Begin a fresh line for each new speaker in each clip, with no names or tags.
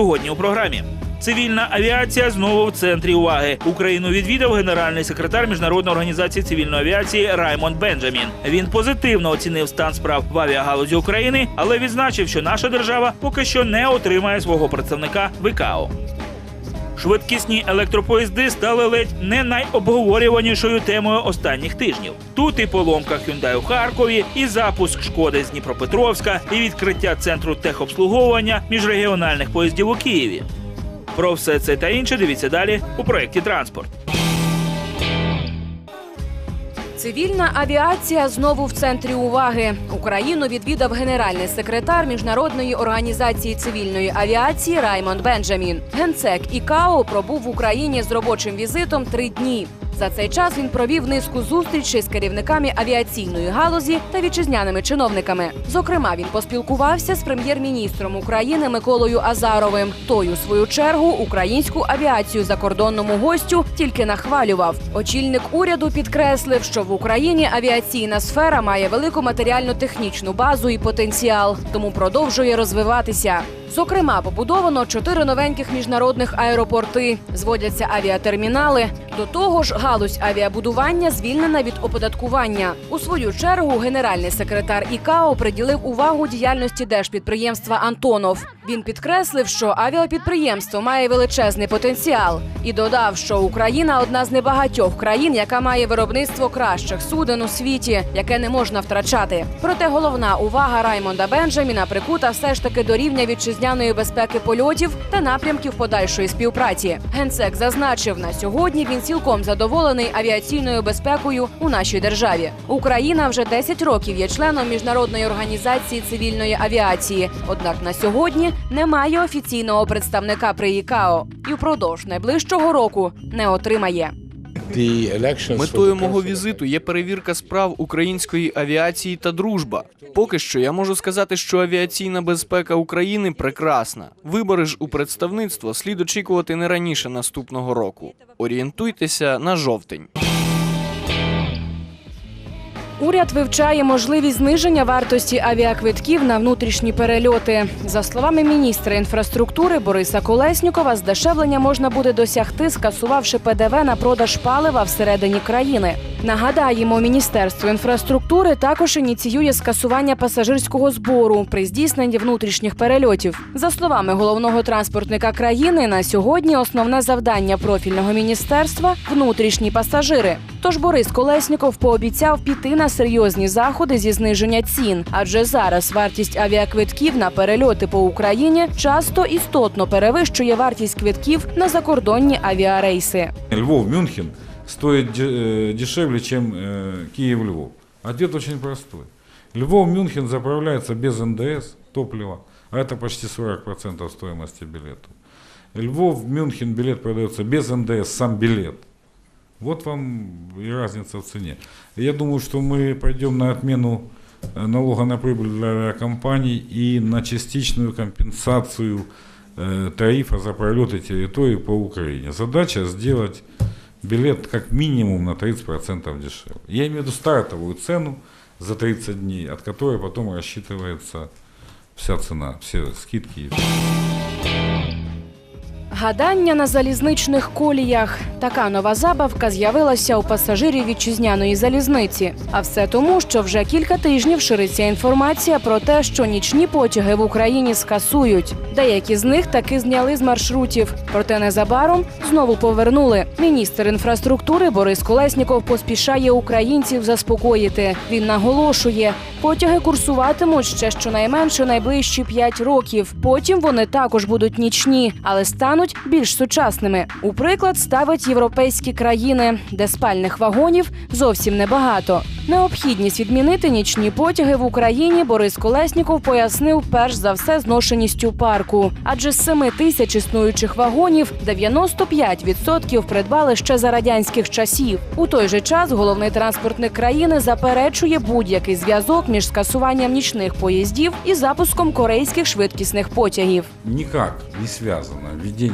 Сьогодні у програмі. Цивільна авіація знову в центрі уваги. Україну відвідав генеральний секретар міжнародної організації цивільної авіації Раймонд Бенджамін. Він позитивно оцінив стан справ в авіагалузі України, але відзначив, що наша держава поки що не отримає свого представника в. Швидкісні електропоїзди стали ледь не найобговорюванішою темою останніх тижнів. Тут і поломка Hyundai у Харкові, і запуск шкоди з Дніпропетровська, і відкриття центру техобслуговування міжрегіональних поїздів у Києві. Про все це та інше дивіться далі у проєкті Транспорт.
Цивільна авіація знову в центрі уваги. Україну відвідав генеральний секретар міжнародної організації цивільної авіації Раймонд Бенджамін. Генсек ІКАО пробув в Україні з робочим візитом три дні. За цей час він провів низку зустрічей з керівниками авіаційної галузі та вітчизняними чиновниками. Зокрема, він поспілкувався з прем'єр-міністром України Миколою Азаровим. Той, у свою чергу, українську авіацію закордонному гостю тільки нахвалював. Очільник уряду підкреслив, що в Україні авіаційна сфера має велику матеріально-технічну базу і потенціал, тому продовжує розвиватися. Зокрема, побудовано чотири новеньких міжнародних аеропорти, зводяться авіатермінали. До того ж, галузь авіабудування звільнена від оподаткування. У свою чергу генеральний секретар ІКАО приділив увагу діяльності держпідприємства Антонов. Він підкреслив, що авіапідприємство має величезний потенціал і додав, що Україна одна з небагатьох країн, яка має виробництво кращих суден у світі, яке не можна втрачати. Проте головна увага Раймонда Бенджаміна прикута все ж таки до рівня вітчизняної безпеки польотів та напрямків подальшої співпраці. Генсек зазначив, на сьогодні він цілком задоволений авіаційною безпекою у нашій державі. Україна вже 10 років є членом міжнародної організації цивільної авіації. Однак на сьогодні немає офіційного представника при ІКАО і впродовж найближчого року не отримає.
Метою мого візиту є перевірка справ української авіації та дружба. Поки що я можу сказати, що авіаційна безпека України прекрасна. Вибори ж у представництво слід очікувати не раніше наступного року. Орієнтуйтеся на жовтень.
Уряд вивчає можливість зниження вартості авіаквитків на внутрішні перельоти. За словами міністра інфраструктури Бориса Колеснікова, здешевлення можна буде досягти, скасувавши ПДВ на продаж палива всередині країни. Нагадаємо, міністерство інфраструктури також ініціює скасування пасажирського збору при здійсненні внутрішніх перельотів. За словами головного транспортника країни, на сьогодні основне завдання профільного міністерства внутрішні пасажири. Тож Борис Колесніков пообіцяв піти на серйозні заходи зі зниження цін, адже зараз вартість авіаквитків на перельоти по Україні часто істотно перевищує вартість квитків на закордонні авіарейси.
Львов-Мюнхен стоит э, дешевле, чем э, Киев-Львов. Ответ очень простой. Львов-Мюнхен заправляется без НДС топлива, а это почти 40% стоимости билета. Львов-Мюнхен билет продается без НДС, сам билет. Вот вам и разница в цене. Я думаю, что мы пойдем на отмену э, налога на прибыль для авиакомпаний и на частичную компенсацию э, тарифа за пролеты территории по Украине. Задача сделать билет как минимум на 30% дешевле. Я имею в виду стартовую цену за 30 дней, от которой потом рассчитывается вся цена, все скидки.
Гадання на залізничних коліях. Така нова забавка з'явилася у пасажирів вітчизняної залізниці. А все тому, що вже кілька тижнів шириться інформація про те, що нічні потяги в Україні скасують. Деякі з них таки зняли з маршрутів, проте незабаром знову повернули. Міністр інфраструктури Борис Колесніков поспішає українців заспокоїти. Він наголошує, потяги курсуватимуть ще щонайменше найближчі 5 років. Потім вони також будуть нічні, але стануть більш сучасними. У приклад ставить європейські країни, де спальних вагонів зовсім небагато. Необхідність відмінити нічні потяги в Україні Борис Колесніков пояснив перш за все зношеністю парку. Адже з 7 тисяч існуючих вагонів 95% придбали ще за радянських часів. У той же час головний транспортник країни заперечує будь-який зв'язок між скасуванням нічних поїздів і запуском корейських швидкісних потягів.
Никак не связано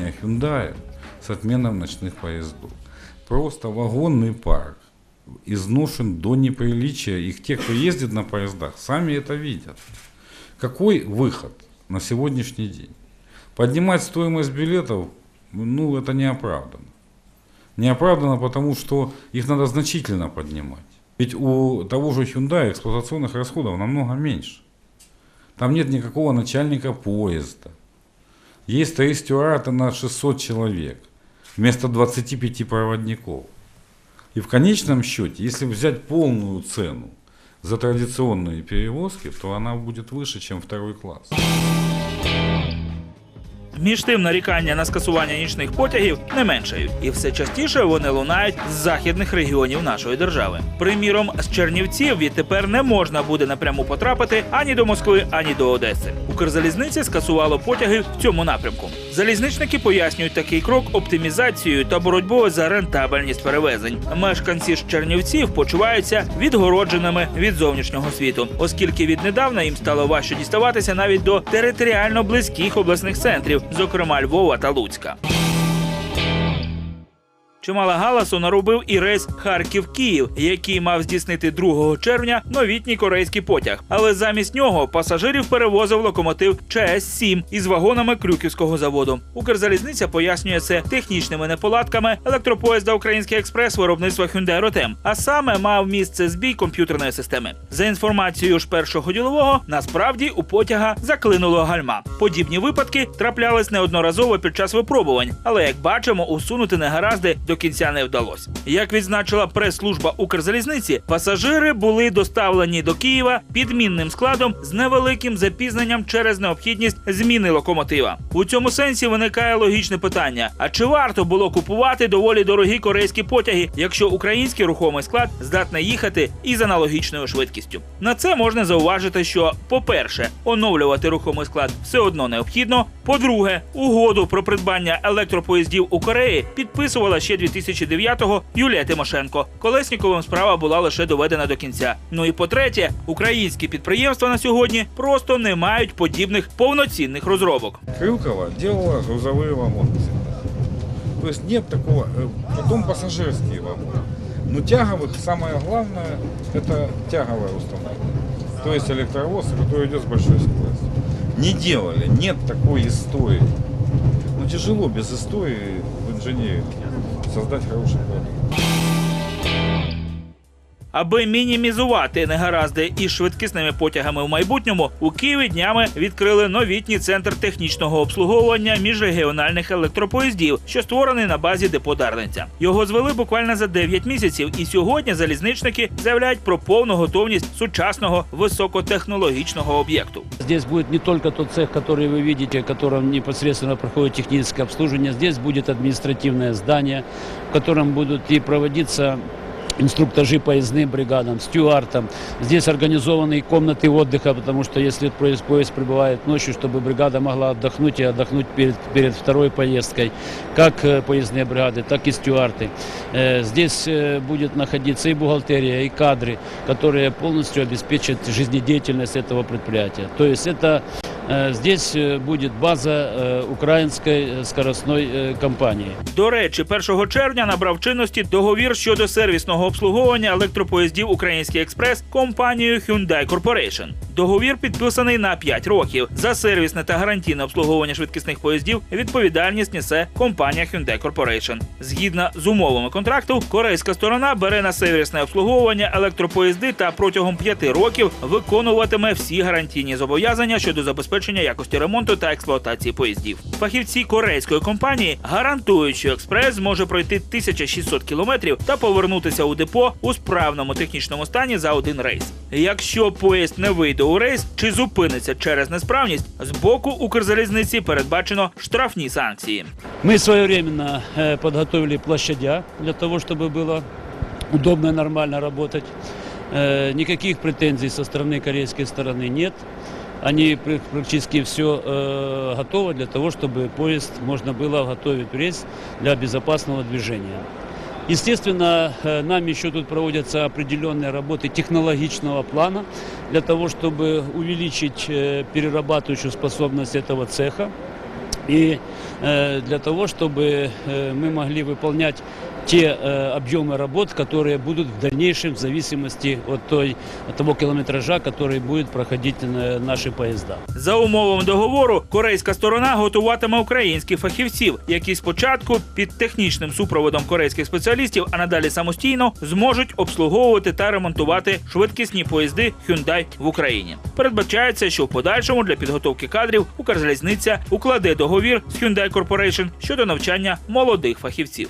введение Hyundai с отменой ночных поездов. Просто вагонный парк изношен до неприличия. Их те, кто ездит на поездах, сами это видят. Какой выход на сегодняшний день? Поднимать стоимость билетов, ну, это неоправданно. Неоправданно, потому что их надо значительно поднимать. Ведь у того же Hyundai эксплуатационных расходов намного меньше. Там нет никакого начальника поезда. Есть три стюарда на 600 человек вместо 25 проводников. И в конечном счете, если взять полную цену за традиционные перевозки, то она будет выше, чем второй класс.
Між тим нарікання на скасування нічних потягів не меншають, і все частіше вони лунають з західних регіонів нашої держави. Приміром, з Чернівців відтепер не можна буде напряму потрапити ані до Москви, ані до Одеси. Укрзалізниці скасувало потяги в цьому напрямку. Залізничники пояснюють такий крок оптимізацією та боротьбою за рентабельність перевезень. Мешканці ж Чернівців почуваються відгородженими від зовнішнього світу, оскільки віднедавна їм стало важче діставатися навіть до територіально близьких обласних центрів, зокрема Львова та Луцька. Чимало галасу наробив і рейс Харків-Київ, який мав здійснити 2 червня новітній корейський потяг. Але замість нього пасажирів перевозив локомотив ЧС-7 із вагонами Крюківського заводу. Укрзалізниця пояснює це технічними неполадками електропоїзда Український експрес виробництва Hyundai Rotem, а саме мав місце збій комп'ютерної системи. За інформацією ж першого ділового, насправді у потяга заклинуло гальма. Подібні випадки траплялись неодноразово під час випробувань, але як бачимо, усунути негаразди до кінця не вдалося. Як відзначила прес-служба Укрзалізниці, пасажири були доставлені до Києва підмінним складом з невеликим запізненням через необхідність зміни локомотива. У цьому сенсі виникає логічне питання: а чи варто було купувати доволі дорогі корейські потяги, якщо український рухомий склад здатний їхати із аналогічною швидкістю? На це можна зауважити, що, по-перше, оновлювати рухомий склад все одно необхідно. По-друге, угоду про придбання електропоїздів у Кореї підписувала ще 2009-го Юлія Тимошенко. Колесніковим справа була лише доведена до кінця. Ну і по-третє, українські підприємства на сьогодні просто не мають подібних повноцінних розробок.
Крюкова делала грузовые вагоны всегда. То есть нет такого, э, потом пассажирские вагоны. Но тяговых самое главное это тяговая установка. То есть электровоз, который идет с большой скоростью. Не делали, нет такой истории. Ну тяжело без истории в инженерии создать хороший продукт.
Аби мінімізувати негаразди із швидкісними потягами в майбутньому, у Києві днями відкрили новітній центр технічного обслуговування міжрегіональних електропоїздів, що створений на базі депо Дарниця. Його звели буквально за 9 місяців, і сьогодні залізничники заявляють про повну готовність сучасного високотехнологічного об'єкту.
Здесь будет не только тот цех, который вы видите, в котором непосредственно проходит техническое обслуживание. Здесь будет административное здание, в котором будут и проводиться инструктажи поездным бригадам, стюартам. Здесь организованы комнаты отдыха, потому что если поезд, поезд прибывает ночью, чтобы бригада могла отдохнуть и отдохнуть перед, перед второй поездкой, как э, поездные бригады, так и стюарты. Э, Здесь э, будет находиться и бухгалтерия, и кадры, которые полностью обеспечат жизнедеятельность этого предприятия. То есть это здесь э, будет база э, украинской э, скоростной э, компании.
До речі, 1 червня набрав чинності договір щодо сервісного обслуговування електропоїздів Український експрес компанією Hyundai Corporation. Договір підписаний на 5 років. За сервісне та гарантійне обслуговування швидкісних поїздів відповідальність несе компанія Hyundai Corporation. Згідно з умовами контракту, корейська сторона бере на сервісне обслуговування електропоїзди та протягом 5 років виконуватиме всі гарантійні зобов'язання щодо забезпечення якості ремонту та експлуатації поїздів. Фахівці корейської компанії гарантують, що експрес зможе пройти 1600 кілометрів та повернутися у депо у справному технічному стані за один рейс. Якщо поїзд не вийде у рейс чи зупиниться через несправність, з боку Укрзалізниці передбачено штрафні санкції.
Мы своевременно э, подготовили площадя для того, чтобы было удобно и нормально работать. Э, Никаких претензий со стороны корейской стороны нет. Они пр- практически все э, готово для того, чтобы поезд можно было готовить в рейс для безопасного движения. Естественно, э, нами еще тут проводятся определенные работы технологичного плана для того, чтобы увеличить э, перерабатывающую способность этого цеха и э, для того, чтобы э, мы могли выполнять те э, объемы работ, которые будут в дальнейшем в зависимости от, той, от того километража, который будет проходить э, наши поезда.
За умовами договору, корейська сторона готуватиме українських фахівців, які спочатку під технічним супроводом корейських спеціалістів, а надалі самостійно зможуть обслуговувати та ремонтувати швидкісні поїзди Hyundai в Україні. Передбачається, що в подальшому для підготовки кадрів Укрзалізниця укладе договір з Hyundai Corporation щодо навчання молодих фахівців.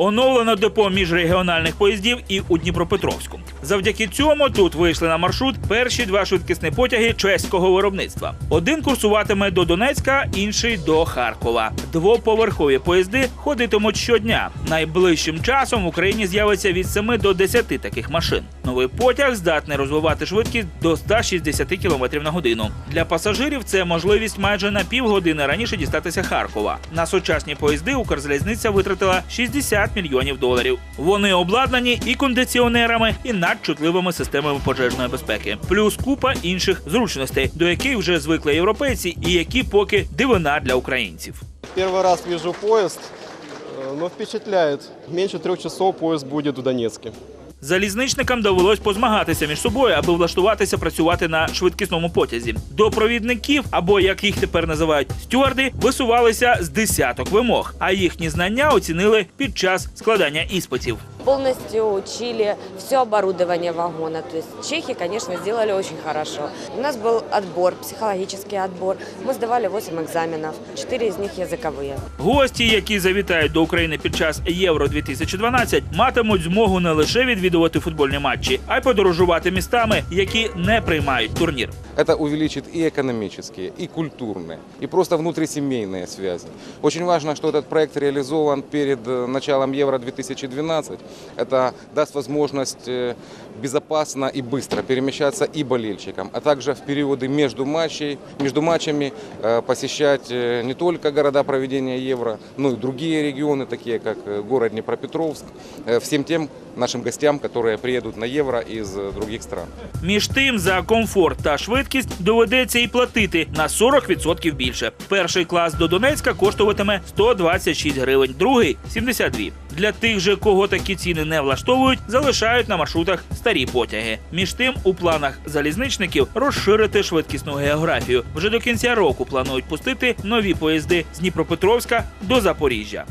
Оновлено депо міжрегіональних поїздів і у Дніпропетровську. Завдяки цьому тут вийшли на маршрут перші два швидкісні потяги чеського виробництва. Один курсуватиме до Донецька, інший до Харкова. Двоповерхові поїзди ходитимуть щодня. Найближчим часом в Україні з'явиться від 7 до 10 таких машин. Новий потяг здатний розвивати швидкість до 160 км на годину. Для пасажирів це можливість майже на півгодини раніше дістатися Харкова. На сучасні поїзди Укрзалізниця витратила 60 мільйонів доларів. Вони обладнані і кондиціонерами, і надчутливими системами пожежної безпеки, плюс купа інших зручностей, до яких вже звикли європейці, і які поки дивина для українців.
Первый раз вижу поезд, э, но впечатляет. Меньше трех часов поезд будет в Донецке.
Залізничникам довелось позмагатися між собою, аби влаштуватися працювати на швидкісному потязі. До провідників, або як їх тепер називають стюарди, висувалися з десяток вимог, а їхні знання оцінили під час складання іспитів
полностью учили все оборудование вагона. То есть чехи, конечно, сделали очень хорошо. У нас был отбор, психологический отбор. Мы сдавали 8 экзаменов, 4 из них языковые.
Гості, які завітають до України під час Євро 2012 матимуть змогу не лише відвідувати футбольні матчі, а й подорожувати містами, які не приймають турнір.
Это увеличит и экономические, и культурные, и просто внутрисемейные связи. Очень важно, что этот проект реализован перед э, началом Евро-2012. Это даст возможность э, безопасно и быстро перемещаться и болельщикам, а также в периоды между, матчей, между матчами э, посещать э, не только города проведения Евро, но и другие регионы, такие как э, город Днепропетровск, э, всем тем нашим гостям, которые приедут на Евро из э, других стран.
Між тим, за комфорт та швидкість доведеться і платити на 40% більше. Перший клас до Донецька коштуватиме 126 гривень, другий 72. Для тих же, кого такі ціни не влаштовують, залишають на маршрутах старі потяги. Між тим, у планах залізничників розширити швидкісну географію. Вже до кінця року планують пустити нові поїзди з Дніпропетровська до Запоріжжя.